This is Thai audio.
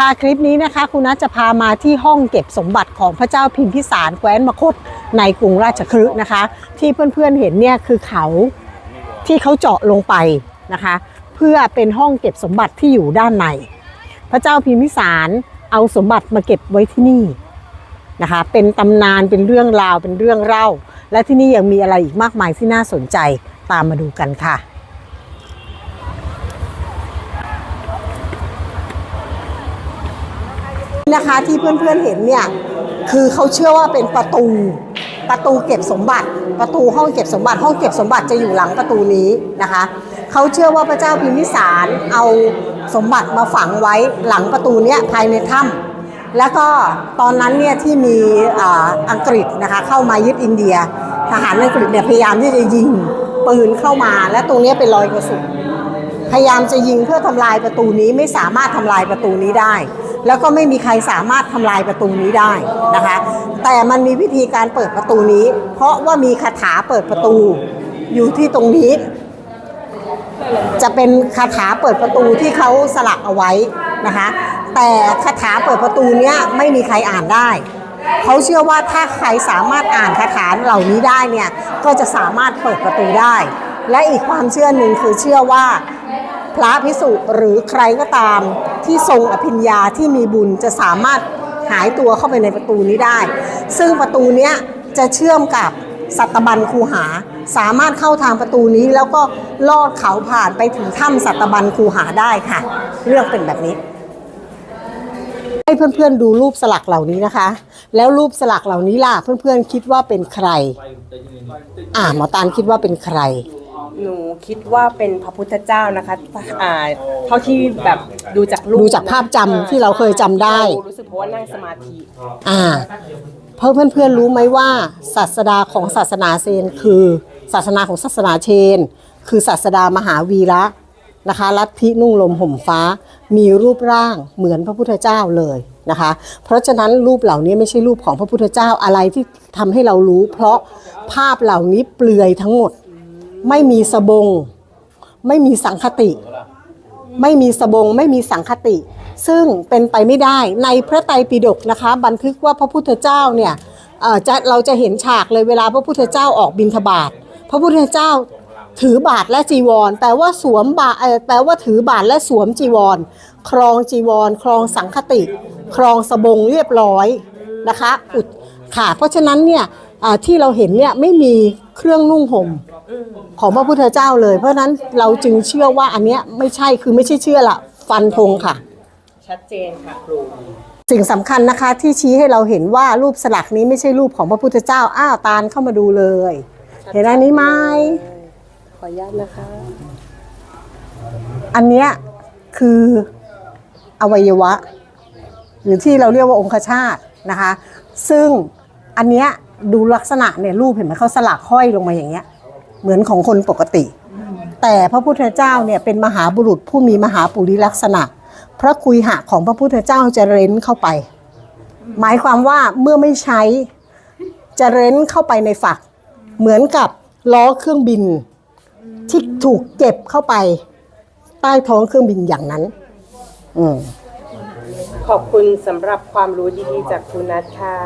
ค่ะคลิปนี้นะคะคุณนัทจะพามาที่ห้องเก็บสมบัติของพระเจ้าพิมพิสารแคว้นมคตในกรุงราชคฤห์นะคะ ที่เพื่อนๆเห็นเนี่ยคือเขาที่เขาเจาะลงไปนะคะ เพื่อเป็นห้องเก็บสมบัติที่อยู่ด้านใน พระเจ้าพิมพิสารเอาสมบัติมาเก็บไว้ที่นี่นะคะ เป็นตำนานเป็นเรื่องราวเป็นเรื่องเล่า และที่นี่ยังมีอะไรอีกมากมายที่น่าสนใจตามมาดูกันค่ะ นะคะที่เพื่อนๆเห็นเนี่ยคือเขาเชื่อว่าเป็นประตูประตูเก็บสมบัติ ประตูห้องเก็บสมบัติห้องเก็บสมบัติจะอยู่หลังประตูนี้นะคะเขาเชื่อว่าพระเจ้าพิมพิสารเอาสมบัติมาฝังไว้หลังประตูเนี้ยภายในถ้ำแล้วก็ตอนนั้นเนี่ยที่มีอ,อังกฤษนะคะเข้ามายึดอินเดีย ทหารอังกฤษเนี่ยพยายามที่จะยิงปืนเข้ามา และตรงนี้เป็นรอยกระสุนพยายามจะยิงเพื่อทำลายประตูนี้ไม่สามารถทำลายประตูนี้ได้ แล้วก็ไม่มีใครสามารถทำลายประตูนี้ได้นะคะ แต่มันมีวิธีการเปิดประตูนี้ เพราะว่ามีคาถาเปิดประตูอยู่ที่ตรงนี้ จะเป็นคาถาเปิดประตูที่เขาสลักเอาไว้นะคะ แต่คาถาเปิดประตูเนี้ยไม่มีใครอ่านได้เขาเชื่อว่าถ้าใครสามารถอ่านคาถาเหล่านี้ได้เนี่ยก็จะสามารถเปิดประตูได้ และอีกความเชื่อหนึ่งคือเชื่อว่า พระพิสุหรือใครก็ตามที่ทรงอภิญญาที่มีบุญจะสามารถหายตัวเข้าไปในประตูนี้ได้ ซึ่งประตูนี้จะเชื่อมกับสัตบันคูหา สามารถเข้าทางประตูนี้แล้วก็ลอดเขาผ่านไปถึงถ้ำสัตบันคูหาได้ค่ะ เรื่องเป็นแบบนี้ ให้เพื่อนๆดูรูปสลักเหล่านี้นะคะ แล้วรูปสลักเหล่านี้ล่ะเพื่อนๆคิดว่าเป็นใคร อ่าหมอตาลคิดว่าเป็นใคร หนูคิดว่าเป็นพระพุทธเจ้านะคะอ่าเท่าที่แบบดูจากรูปดูจากภาพจำที่เราเคยจำได้รู้สึกเพราะว่านั่งสมาธิ อ่า เพื่อนเพื่อนๆรู้ไหมว่าศาสดาของศาสนาเซนคือศาสนาของศาสนาเชน คือศาสดามหาวีระนะคะลัทธินุ่งลมห่มฟ้า มีรูปร่างเหมือนพระพุทธเจ้าเลยนะคะ เพราะฉะนั้นรูปเหล่านี้ไม่ใช่รูปของพระพุทธเจ้าอะไรที่ทำให้เรารู้ เพราะภาพเหล่านี้เปลือยทั้งหมด ไม่มีสบง ไม่มีสังคติ ไม่มีสบง ไม่มีสังคติ ซึ่งเป็นไปไม่ได้ในพระไตรปิฎกนะคะ บันทึกว่าพระพุทธเจ้าเนี่ยเอ่อจะเราจะเห็นฉากเลยเวลาพระพุทธเจ้าออกบิณฑบาตพระพุทธเจ้าถือบาทและจีวรแปลว่าสวมบาเอ่อแปลว่าถือบาทและสวมจีวร ครองจีวร ครองสังคติ ครองสบงเรียบร้อยนะคะอุดค่ะเพราะฉะนั้นเนี่ย ที่เราเห็นเนี่ยไม่มีเครื่องนุ่งห่มของพระพุทธเจ้าเลย เพราะฉะนั้นเราจึงเชื่อว่าอันเนี้ยไม่ใช่คือไม่ใช่เชื่อละฟันธงค่ะ ชัดเจนค่ะครูสิ่งสำคัญนะคะที่ชี้ให้เราเห็นว่ารูปสลักนี้ไม่ใช่รูปของพระพุทธเจ้าอ้าวตาลเข้ามาดูเลย เห็นอันนี้ไหมขออนุญาตนะคะ อันเนี้ยคืออวัยวะ หรือที่เราเรียกว่าองคชาตนะคะ ซึ่งอันเนี้ย ดูลักษณะเนี่ยรูปเห็นไหมเขาสลักห้อยลงมาอย่างเงี้ย เหมือนของคนปกติ แต่พระพุทธเจ้าเนี่ยเป็นมหาบุรุษผู้มีมหาปุริลักษณะ พระคุยหะของพระพุทธเจ้าจะเร้นเข้าไป หมายความว่าเมื่อไม่ใช้จะเร้นเข้าไปในฝัก เหมือนกับล้อเครื่องบิน ที่ถูกเก็บเข้าไป ใต้ท้องเครื่องบินอย่างนั้น อืมขอบคุณสำหรับความรู้ดีๆจากคุณนัทค่ะ